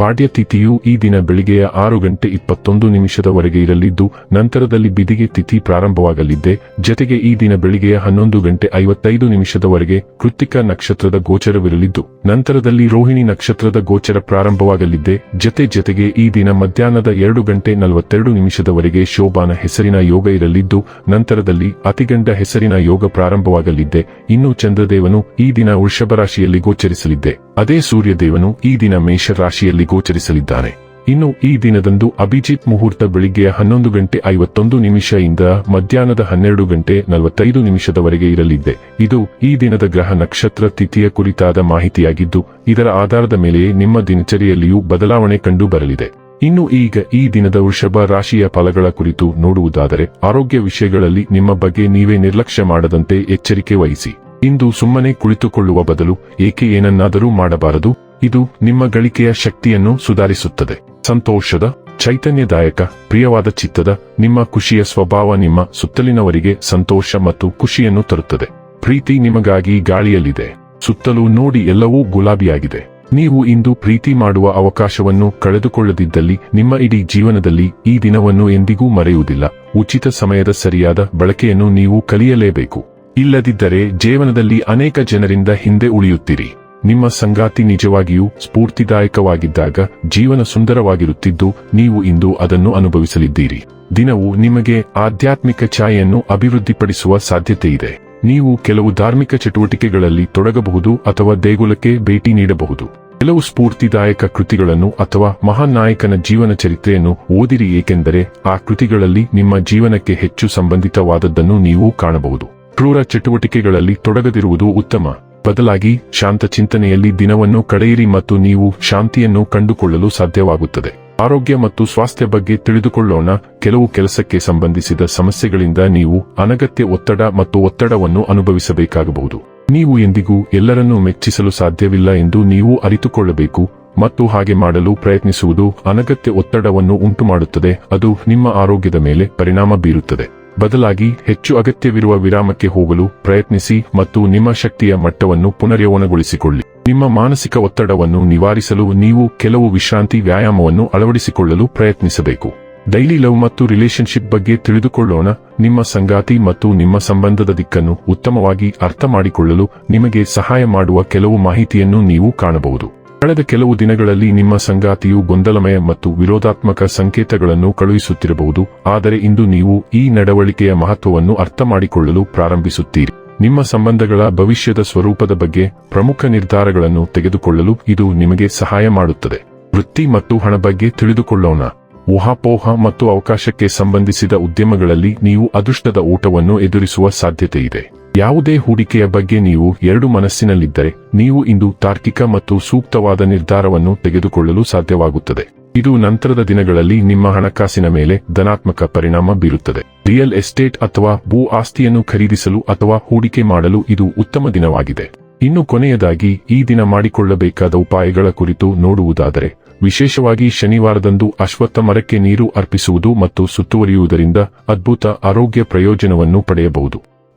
ಪಾಡ್ಯ ತಿಥಿಯು ಈ ದಿನ ಬೆಳಿಗ್ಗೆಯ ಆರು ಗಂಟೆ ಇಪ್ಪತ್ತೊಂದು ನಿಮಿಷದವರೆಗೆ ಇರಲಿದ್ದು, ನಂತರದಲ್ಲಿ ಬಿದಿಗೆ ತಿಥಿ ಪ್ರಾರಂಭವಾಗಲಿದ್ದೆ. ಜತೆಗೆ ಈ ದಿನ ಬೆಳಿಗ್ಗೆಯ ಹನ್ನೊಂದು ಗಂಟೆ ಐವತ್ತೈದು ನಿಮಿಷದವರೆಗೆ ಕೃತಿಕ ನಕ್ಷತ್ರದ ಗೋಚರವಿರಲಿದ್ದು, ನಂತರದಲ್ಲಿ ರೋಹಿಣಿ ನಕ್ಷತ್ರದ ಗೋಚರ ಪ್ರಾರಂಭವಾಗಲಿದ್ದೆ. ಜತೆ ಜತೆಗೆ ಈ ದಿನ ಮಧ್ಯಾಹ್ನದ ಎರಡು ಗಂಟೆ ನಲವತ್ತೆರಡು ನಿಮಿಷದವರೆಗೆ ಶೋಭಾನ ಹೆಸರಿನ ಯೋಗ ಇರಲಿದ್ದು, ನಂತರದಲ್ಲಿ ಅತಿಗಂಡ ಹೆಸರಿನ ಯೋಗ ಪ್ರಾರಂಭವಾಗಲಿದ್ದೆ. ಇನ್ನು ಚಂದ್ರದೇವನು ಈ ದಿನ ವೃಷಭ ರಾಶಿಯಲ್ಲಿ ಗೋಚರಿಸಲಿದ್ದೆ. ಅದೇ ಸೂರ್ಯದೇವನು ಈ ದಿನ ಮೇಷ ರಾಶಿಯಲ್ಲಿ ಗೋಚರಿಸಲಿದ್ದಾನೆ. ಇನ್ನು ಈ ದಿನದಂದು ಅಭಿಜಿತ್ ಮುಹೂರ್ತ ಬೆಳಿಗ್ಗೆಯ ಹನ್ನೊಂದು ಗಂಟೆ ಐವತ್ತೊಂದು ನಿಮಿಷದಿಂದ ಮಧ್ಯಾಹ್ನದ ಹನ್ನೆರಡು ಗಂಟೆ ನಲವತ್ತೈದು ನಿಮಿಷದವರೆಗೆ ಇರಲಿದೆ. ಇದು ಈ ದಿನದ ಗ್ರಹ ನಕ್ಷತ್ರ ತಿಥಿಯ ಕುರಿತಾದ ಮಾಹಿತಿಯಾಗಿದ್ದು, ಇದರ ಆಧಾರದ ಮೇಲೆಯೇ ನಿಮ್ಮ ದಿನಚರಿಯಲ್ಲಿಯೂ ಬದಲಾವಣೆ ಕಂಡು ಬರಲಿದೆ. ಇನ್ನು ಈಗ ಈ ದಿನದ ವೃಷಭ ರಾಶಿಯ ಫಲಗಳ ಕುರಿತು ನೋಡುವುದಾದರೆ, ಆರೋಗ್ಯ ವಿಷಯಗಳಲ್ಲಿ ನಿಮ್ಮ ಬಗ್ಗೆ ನೀವೇ ನಿರ್ಲಕ್ಷ್ಯ ಮಾಡದಂತೆ ಎಚ್ಚರಿಕೆ ವಹಿಸಿ. ಇಂದು ಸುಮ್ಮನೆ ಕುಳಿತುಕೊಳ್ಳುವ ಬದಲು ಏಕೆ ಏನನ್ನಾದರೂ ಮಾಡಬಾರದು? ಇದು ನಿಮ್ಮ ಗಳಿಕೆಯ ಶಕ್ತಿಯನ್ನು ಸುಧಾರಿಸುತ್ತದೆ. ಸಂತೋಷದ, ಚೈತನ್ಯದಾಯಕ, ಪ್ರಿಯವಾದ ಚಿತ್ತದ, ನಿಮ್ಮ ಖುಷಿಯ ಸ್ವಭಾವ ನಿಮ್ಮ ಸುತ್ತಲಿನವರಿಗೆ ಸಂತೋಷ ಮತ್ತು ಖುಷಿಯನ್ನು ತರುತ್ತದೆ. ಪ್ರೀತಿ ನಿಮಗಾಗಿ ಗಾಳಿಯಲ್ಲಿದೆ. ಸುತ್ತಲೂ ನೋಡಿ ಎಲ್ಲವೂ ಗುಲಾಬಿಯಾಗಿದೆ. ನೀವು ಇಂದು ಪ್ರೀತಿ ಮಾಡುವ ಅವಕಾಶವನ್ನು ಕಳೆದುಕೊಳ್ಳದಿದ್ದಲ್ಲಿ ನಿಮ್ಮ ಇಡೀ ಜೀವನದಲ್ಲಿ ಈ ದಿನವನ್ನು ಎಂದಿಗೂ ಮರೆಯುವುದಿಲ್ಲ. ಉಚಿತ ಸಮಯದ ಸರಿಯಾದ ಬಳಕೆಯನ್ನು ನೀವು ಕಲಿಯಲೇಬೇಕು. ಇಲ್ಲದಿದ್ದರೆ ಜೀವನದಲ್ಲಿ ಅನೇಕ ಜನರಿಂದ ಹಿಂದೆ ಉಳಿಯುತ್ತೀರಿ. ನಿಮ್ಮ ಸಂಗಾತಿ ನಿಜವಾಗಿಯೂ ಸ್ಫೂರ್ತಿದಾಯಕವಾಗಿದ್ದಾಗ ಜೀವನ ಸುಂದರವಾಗಿರುತ್ತಿದ್ದು, ನೀವು ಇಂದು ಅದನ್ನು ಅನುಭವಿಸಲಿದ್ದೀರಿ. ದಿನವು ನಿಮಗೆ ಆಧ್ಯಾತ್ಮಿಕ ಛಾಯೆಯನ್ನು ಅಭಿವೃದ್ಧಿಪಡಿಸುವ ಸಾಧ್ಯತೆ ಇದೆ. ನೀವು ಕೆಲವು ಧಾರ್ಮಿಕ ಚಟುವಟಿಕೆಗಳಲ್ಲಿ ತೊಡಗಬಹುದು ಅಥವಾ ದೇಗುಲಕ್ಕೆ ಭೇಟಿ ನೀಡಬಹುದು. ಕೆಲವು ಸ್ಫೂರ್ತಿದಾಯಕ ಕೃತಿಗಳನ್ನು ಅಥವಾ ಮಹಾನ್ ನಾಯಕನ ಜೀವನ ಚರಿತ್ರೆಯನ್ನು ಓದಿರಿ, ಏಕೆಂದರೆ ಆ ಕೃತಿಗಳಲ್ಲಿ ನಿಮ್ಮ ಜೀವನಕ್ಕೆ ಹೆಚ್ಚು ಸಂಬಂಧಿತವಾದದ್ದನ್ನು ನೀವು ಕಾಣಬಹುದು. ಕ್ರೂರ ಚಟುವಟಿಕೆಗಳಲ್ಲಿ ತೊಡಗದಿರುವುದು ಉತ್ತಮ. ಬದಲಾಗಿ ಶಾಂತ ಚಿಂತನೆಯಲ್ಲಿ ದಿನವನ್ನು ಕಳೆಯಿರಿ ಮತ್ತು ನೀವು ಶಾಂತಿಯನ್ನು ಕಂಡುಕೊಳ್ಳಲು ಸಾಧ್ಯವಾಗುತ್ತದೆ. ಆರೋಗ್ಯ ಮತ್ತು ಸ್ವಾಸ್ಥ್ಯ ಬಗ್ಗೆ ತಿಳಿದುಕೊಳ್ಳೋಣ. ಕೆಲವು ಕೆಲಸಕ್ಕೆ ಸಂಬಂಧಿಸಿದ ಸಮಸ್ಯೆಗಳಿಂದ ನೀವು ಅನಗತ್ಯ ಒತ್ತಡ ಮತ್ತು ಒತ್ತಡವನ್ನು ಅನುಭವಿಸಬೇಕಾಗಬಹುದು. ನೀವು ಎಂದಿಗೂ ಎಲ್ಲರನ್ನೂ ಮೆಚ್ಚಿಸಲು ಸಾಧ್ಯವಿಲ್ಲ ಎಂದು ನೀವು ಅರಿತುಕೊಳ್ಳಬೇಕು ಮತ್ತು ಹಾಗೆ ಮಾಡಲು ಪ್ರಯತ್ನಿಸುವುದು ಅನಗತ್ಯ ಒತ್ತಡವನ್ನು ಉಂಟುಮಾಡುತ್ತದೆ. ಅದು ನಿಮ್ಮ ಆರೋಗ್ಯದ ಮೇಲೆ ಪರಿಣಾಮ ಬೀರುತ್ತದೆ. ಬದಲಾಗಿ ಹೆಚ್ಚು ಅಗತ್ಯವಿರುವ ವಿರಾಮಕ್ಕೆ ಹೋಗಲು ಪ್ರಯತ್ನಿಸಿ ಮತ್ತು ನಿಮ್ಮ ಶಕ್ತಿಯ ಮಟ್ಟವನ್ನು ಪುನರ್ಯೌವನಗೊಳಿಸಿಕೊಳ್ಳಿ. ನಿಮ್ಮ ಮಾನಸಿಕ ಒತ್ತಡವನ್ನು ನಿವಾರಿಸಲು ನೀವು ಕೆಲವು ವಿಶ್ರಾಂತಿ ವ್ಯಾಯಾಮವನ್ನು ಅಳವಡಿಸಿಕೊಳ್ಳಲು ಪ್ರಯತ್ನಿಸಬೇಕು. ಡೈಲಿ ಲವ್ ಮತ್ತು ರಿಲೇಶನ್ಶಿಪ್ ಬಗ್ಗೆ ತಿಳಿದುಕೊಳ್ಳೋಣ. ನಿಮ್ಮ ಸಂಗಾತಿ ಮತ್ತು ನಿಮ್ಮ ಸಂಬಂಧದ ದಿಕ್ಕನ್ನು ಉತ್ತಮವಾಗಿ ಅರ್ಥ ಮಾಡಿಕೊಳ್ಳಲು ನಿಮಗೆ ಸಹಾಯ ಮಾಡುವ ಕೆಲವು ಮಾಹಿತಿಯನ್ನು ನೀವು ಕಾಣಬಹುದು. ಕಳೆದ ಕೆಲವು ದಿನಗಳಲ್ಲಿ ನಿಮ್ಮ ಸಂಗಾತಿಯು ಗೊಂದಲಮಯ ಮತ್ತು ವಿರೋಧಾತ್ಮಕ ಸಂಕೇತಗಳನ್ನು ಕಳುಹಿಸುತ್ತಿರಬಹುದು, ಆದರೆ ಇಂದು ನೀವು ಈ ನಡವಳಿಕೆಯ ಮಹತ್ವವನ್ನು ಅರ್ಥ ಮಾಡಿಕೊಳ್ಳಲು ಪ್ರಾರಂಭಿಸುತ್ತೀರಿ. ನಿಮ್ಮ ಸಂಬಂಧಗಳ ಭವಿಷ್ಯದ ಸ್ವರೂಪದ ಬಗ್ಗೆ ಪ್ರಮುಖ ನಿರ್ಧಾರಗಳನ್ನು ತೆಗೆದುಕೊಳ್ಳಲು ಇದು ನಿಮಗೆ ಸಹಾಯ ಮಾಡುತ್ತದೆ. ವೃತ್ತಿ ಮತ್ತು ಹಣ ಬಗ್ಗೆ ತಿಳಿದುಕೊಳ್ಳೋಣ. ಊಹಾಪೋಹ ಮತ್ತು ಅವಕಾಶಕ್ಕೆ ಸಂಬಂಧಿಸಿದ ಉದ್ಯಮಗಳಲ್ಲಿ ನೀವು ಅದೃಷ್ಟದ ಊಟವನ್ನು ಎದುರಿಸುವ ಸಾಧ್ಯತೆ ಇದೆ ಯಾವುದೇ ಹೂಡಿಕೆಯ ಬಗ್ಗೆ ನೀವು ಎರಡು ಮನಸ್ಸಿನಲ್ಲಿದ್ದರೆ, ನೀವು ಇಂದು ತಾರ್ಕಿಕ ಮತ್ತು ಸೂಕ್ತವಾದ ನಿರ್ಧಾರವನ್ನು ತೆಗೆದುಕೊಳ್ಳಲು ಸಾಧ್ಯವಾಗುತ್ತದೆ. ಇದು ನಂತರದ ದಿನಗಳಲ್ಲಿ ನಿಮ್ಮ ಹಣಕಾಸಿನ ಮೇಲೆ ಧನಾತ್ಮಕ ಪರಿಣಾಮ ಬೀರುತ್ತದೆ. ರಿಯಲ್ ಎಸ್ಟೇಟ್ ಅಥವಾ ಭೂ ಆಸ್ತಿಯನ್ನು ಖರೀದಿಸಲು ಅಥವಾ ಹೂಡಿಕೆ ಮಾಡಲು ಇದು ಉತ್ತಮ ದಿನವಾಗಿದೆ. ಇನ್ನು ಕೊನೆಯದಾಗಿ, ಈ ದಿನ ಮಾಡಿಕೊಳ್ಳಬೇಕಾದ ಉಪಾಯಗಳ ಕುರಿತು ನೋಡುವುದಾದರೆ, ವಿಶೇಷವಾಗಿ ಶನಿವಾರದಂದು ಅಶ್ವತ್ಥ ಮರಕ್ಕೆ ನೀರು ಅರ್ಪಿಸುವುದು ಮತ್ತು ಸುತ್ತುವರಿಯುವುದರಿಂದ ಅದ್ಭುತ ಆರೋಗ್ಯ ಪ್ರಯೋಜನವನ್ನು ಪಡೆಯಬಹುದು.